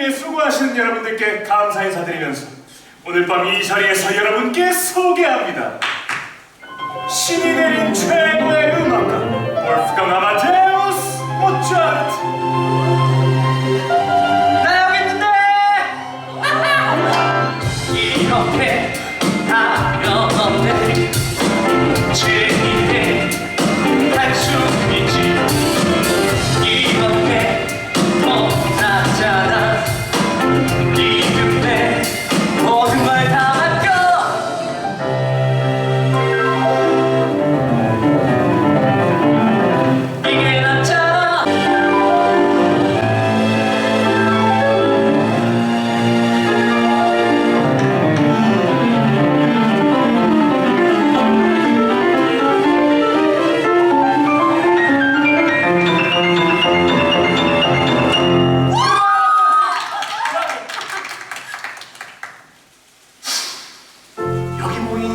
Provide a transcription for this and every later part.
위해 수고하시는 여러분들께 감사 인사드리면서 오늘 밤 이 자리에서 여러분께 소개합니다. 신이 내린 최고의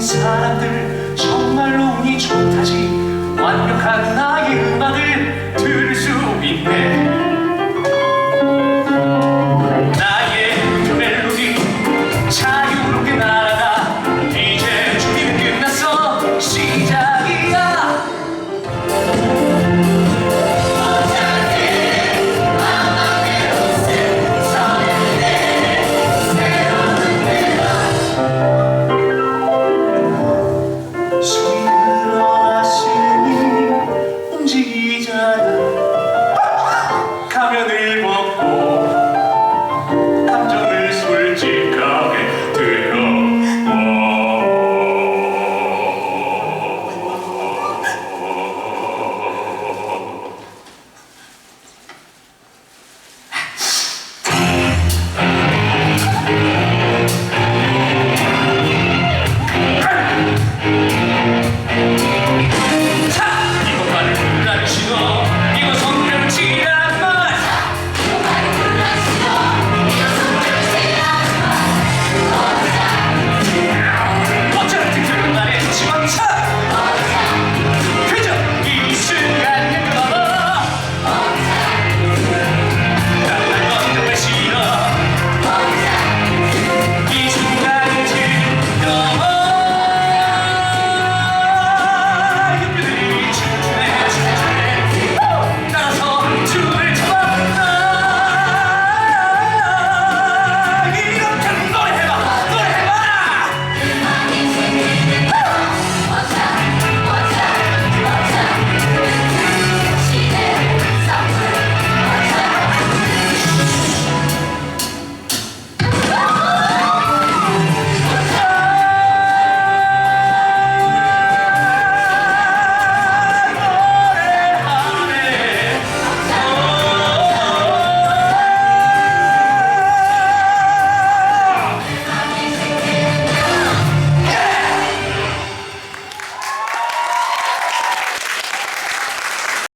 사람들 정말로 운이 좋다지. 완벽한 나의 음악을 들을 수 있네.